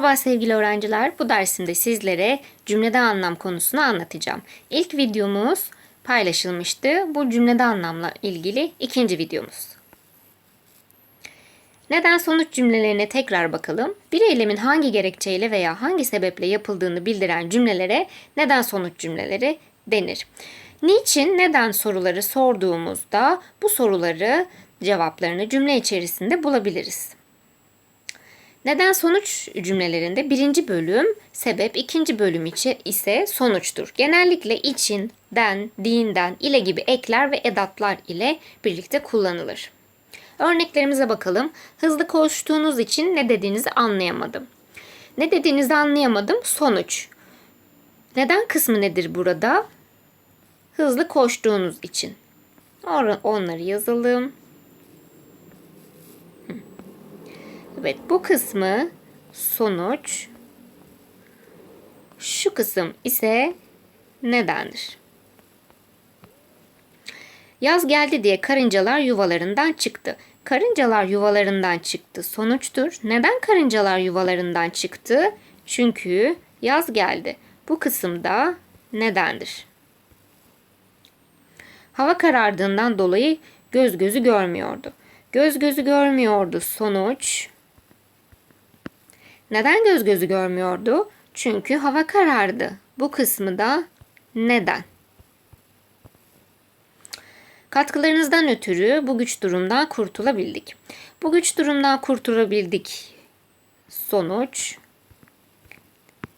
Merhaba sevgili öğrenciler. Bu dersimde sizlere cümlede anlam konusunu anlatacağım. İlk videomuz paylaşılmıştı. Bu cümlede anlamla ilgili ikinci videomuz. Neden sonuç cümlelerine tekrar bakalım. Bir eylemin hangi gerekçeyle veya hangi sebeple yapıldığını bildiren cümlelere neden sonuç cümleleri denir. Niçin, neden soruları sorduğumuzda bu soruları cevaplarını cümle içerisinde bulabiliriz. Neden sonuç cümlelerinde birinci bölüm sebep, ikinci bölüm içi ise sonuçtur. Genellikle için, den, dinden, ile gibi ekler ve edatlar ile birlikte kullanılır. Örneklerimize bakalım. Hızlı koştuğunuz için ne dediğinizi anlayamadım. Ne dediğinizi anlayamadım. Sonuç. Neden kısmı nedir burada? Hızlı koştuğunuz için. Onları yazalım. Evet bu kısmı sonuç. Şu kısım ise nedendir. Yaz geldi diye karıncalar yuvalarından çıktı. Karıncalar yuvalarından çıktı sonuçtur. Neden karıncalar yuvalarından çıktı? Çünkü yaz geldi. Bu kısımda nedendir. Hava karardığından dolayı göz gözü görmüyordu. Göz gözü görmüyordu sonuç. Neden göz gözü görmüyordu? Çünkü hava karardı. Bu kısmı da neden? Katkılarınızdan ötürü bu güç durumdan kurtulabildik. Bu güç durumdan kurtulabildik. Sonuç.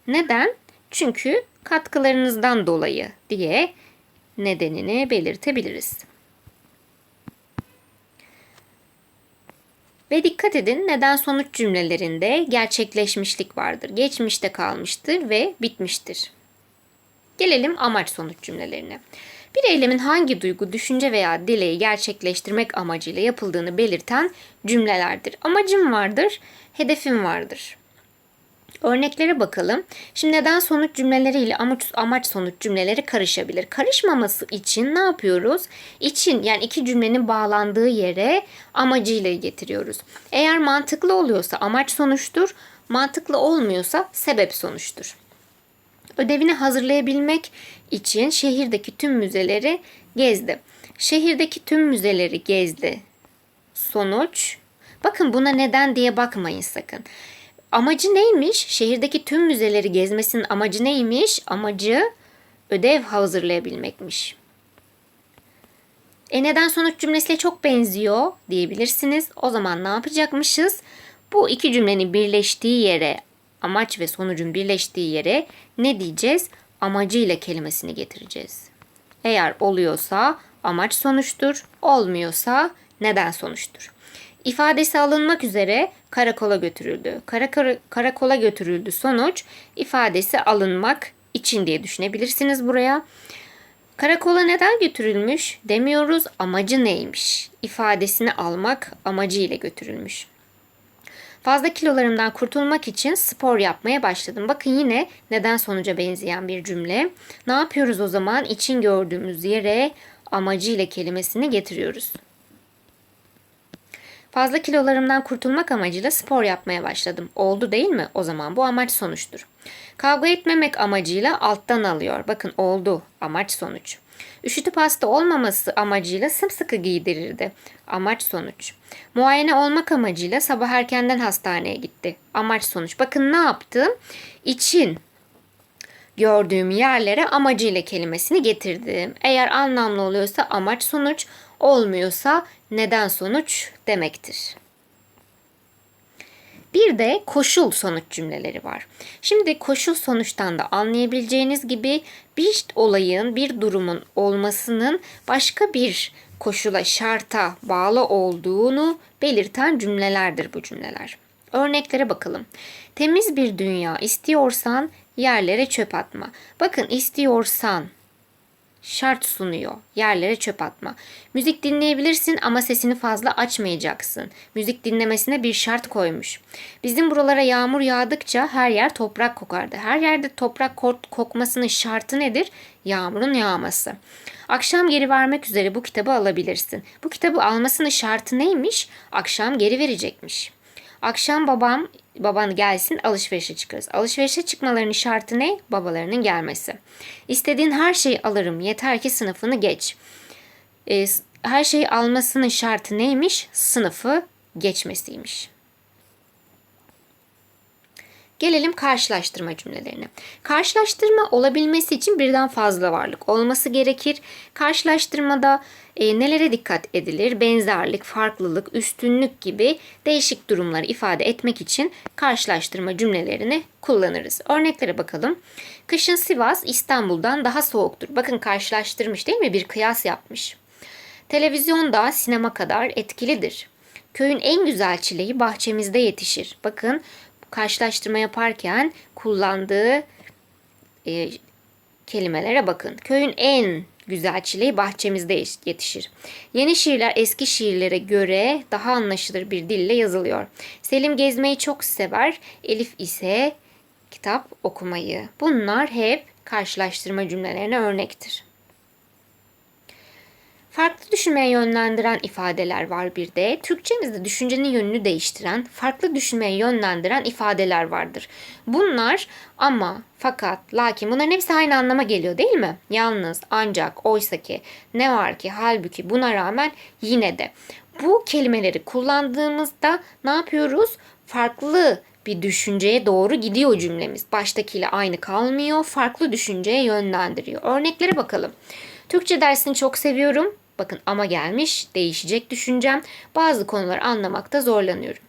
Neden? Çünkü katkılarınızdan dolayı diye nedenini belirtebiliriz. Ve dikkat edin neden sonuç cümlelerinde gerçekleşmişlik vardır. Geçmişte kalmıştır ve bitmiştir. Gelelim amaç sonuç cümlelerine. Bir eylemin hangi duygu, düşünce veya dileği gerçekleştirmek amacıyla yapıldığını belirten cümlelerdir. Amacım vardır, hedefim vardır. Örneklere bakalım. Şimdi neden sonuç cümleleriyle amaç, amaç sonuç cümleleri karışabilir. Karışmaması için ne yapıyoruz? İçin yani iki cümlenin bağlandığı yere amacıyla getiriyoruz. Eğer mantıklı oluyorsa amaç sonuçtur, mantıklı olmuyorsa sebep sonuçtur. Ödevini hazırlayabilmek için şehirdeki tüm müzeleri gezdi. Şehirdeki tüm müzeleri gezdi. Sonuç. Bakın buna neden diye bakmayın sakın. Amacı neymiş? Şehirdeki tüm müzeleri gezmesinin amacı neymiş? Amacı ödev hazırlayabilmekmiş. E neden sonuç cümlesiyle çok benziyor diyebilirsiniz. O zaman ne yapacakmışız? Bu iki cümlenin birleştiği yere, amaç ve sonucun birleştiği yere ne diyeceğiz? Amacıyla kelimesini getireceğiz. Eğer oluyorsa amaç sonuçtur, olmuyorsa neden sonuçtur. İfadesi alınmak üzere karakola götürüldü. Kara, karakola götürüldü sonuç ifadesi alınmak için diye düşünebilirsiniz buraya. Karakola neden götürülmüş demiyoruz amacı neymiş? İfadesini almak amacıyla götürülmüş. Fazla kilolarımdan kurtulmak için spor yapmaya başladım. Bakın yine neden sonuca benzeyen bir cümle. Ne yapıyoruz o zaman? İçin gördüğümüz yere amacıyla kelimesini getiriyoruz. Fazla kilolarımdan kurtulmak amacıyla spor yapmaya başladım. Oldu değil mi? O zaman bu amaç sonuçtur. Kavga etmemek amacıyla alttan alıyor. Bakın oldu. Amaç sonuç. Üşütüp hasta olmaması amacıyla sımsıkı giydirirdi. Amaç sonuç. Muayene olmak amacıyla sabah erkenden hastaneye gitti. Amaç sonuç. Bakın ne yaptım? İçin gördüğüm yerlere amacıyla kelimesini getirdim. Eğer anlamlı oluyorsa amaç sonuç, olmuyorsa neden sonuç demektir. Bir de koşul sonuç cümleleri var. Şimdi koşul sonuçtan da anlayabileceğiniz gibi bir olayın, bir durumun olmasının başka bir koşula, şarta bağlı olduğunu belirten cümlelerdir bu cümleler. Örneklere bakalım. Temiz bir dünya istiyorsan yerlere çöp atma. Bakın istiyorsan şart sunuyor. Yerlere çöp atma. Müzik dinleyebilirsin ama sesini fazla açmayacaksın. Müzik dinlemesine bir şart koymuş. Bizim buralara yağmur yağdıkça her yer toprak kokardı. Her yerde toprak kokmasının şartı nedir? Yağmurun yağması. Akşam geri vermek üzere bu kitabı alabilirsin. Bu kitabı almasının şartı neymiş? Akşam geri verecekmiş. Akşam babam baban gelsin alışverişe çıkarız. Alışverişe çıkmalarının şartı ne? Babalarının gelmesi. İstediğin her şeyi alırım yeter ki sınıfını geç. E, her şeyi almasının şartı neymiş? Sınıfı geçmesiymiş. Gelelim karşılaştırma cümlelerine. Karşılaştırma olabilmesi için birden fazla varlık olması gerekir. Karşılaştırmada e, nelere dikkat edilir? Benzerlik, farklılık, üstünlük gibi değişik durumları ifade etmek için karşılaştırma cümlelerini kullanırız. Örneklere bakalım. Kışın Sivas İstanbul'dan daha soğuktur. Bakın karşılaştırmış değil mi? Bir kıyas yapmış. Televizyonda sinema kadar etkilidir. Köyün en güzel çileği bahçemizde yetişir. Bakın karşılaştırma yaparken kullandığı e, kelimelere bakın. Köyün en güzel çileği bahçemizde yetişir. Yeni şiirler eski şiirlere göre daha anlaşılır bir dille yazılıyor. Selim gezmeyi çok sever. Elif ise kitap okumayı. Bunlar hep karşılaştırma cümlelerine örnektir. Farklı düşünmeye yönlendiren ifadeler var bir de. Türkçemizde düşüncenin yönünü değiştiren, farklı düşünmeye yönlendiren ifadeler vardır. Bunlar ama, fakat, lakin bunların hepsi aynı anlama geliyor değil mi? Yalnız, ancak, oysaki, ne var ki, halbuki buna rağmen yine de. Bu kelimeleri kullandığımızda ne yapıyoruz? Farklı bir düşünceye doğru gidiyor cümlemiz. Baştakiyle aynı kalmıyor, farklı düşünceye yönlendiriyor. Örneklere bakalım. Türkçe dersini çok seviyorum. Bakın ama gelmiş, değişecek düşüncem. Bazı konuları anlamakta zorlanıyorum.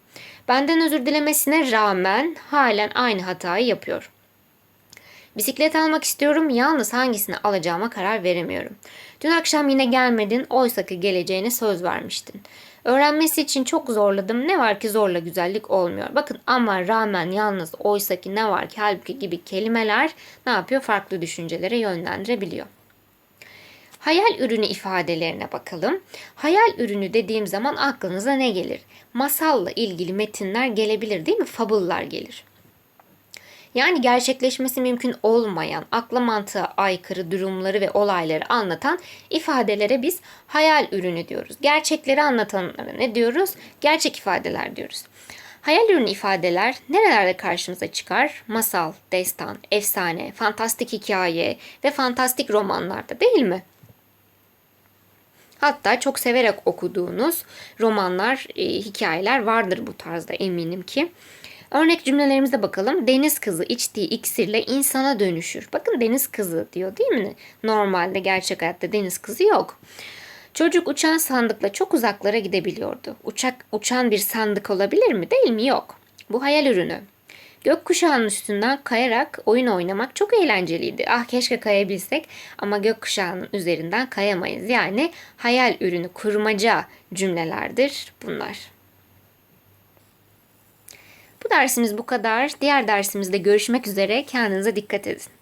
Benden özür dilemesine rağmen halen aynı hatayı yapıyor. Bisiklet almak istiyorum, yalnız hangisini alacağıma karar veremiyorum. Dün akşam yine gelmedin, oysa ki geleceğine söz vermiştin. Öğrenmesi için çok zorladım, ne var ki zorla güzellik olmuyor. Bakın ama rağmen yalnız oysa ki ne var ki halbuki gibi kelimeler ne yapıyor? Farklı düşüncelere yönlendirebiliyor. Hayal ürünü ifadelerine bakalım. Hayal ürünü dediğim zaman aklınıza ne gelir? Masalla ilgili metinler gelebilir değil mi? Fabullar gelir. Yani gerçekleşmesi mümkün olmayan, akla mantığa aykırı durumları ve olayları anlatan ifadelere biz hayal ürünü diyoruz. Gerçekleri anlatanlara ne diyoruz? Gerçek ifadeler diyoruz. Hayal ürünü ifadeler nerelerde karşımıza çıkar? Masal, destan, efsane, fantastik hikaye ve fantastik romanlarda değil mi? Hatta çok severek okuduğunuz romanlar, e, hikayeler vardır bu tarzda eminim ki. Örnek cümlelerimize bakalım. Deniz kızı içtiği iksirle insana dönüşür. Bakın deniz kızı diyor değil mi? Normalde gerçek hayatta deniz kızı yok. Çocuk uçan sandıkla çok uzaklara gidebiliyordu. Uçak uçan bir sandık olabilir mi? Değil mi? Yok. Bu hayal ürünü. Gökkuşağının üstünden kayarak oyun oynamak çok eğlenceliydi. Ah keşke kayabilsek ama gökkuşağının üzerinden kayamayız. Yani hayal ürünü kurmaca cümlelerdir bunlar. Bu dersimiz bu kadar. Diğer dersimizde görüşmek üzere. Kendinize dikkat edin.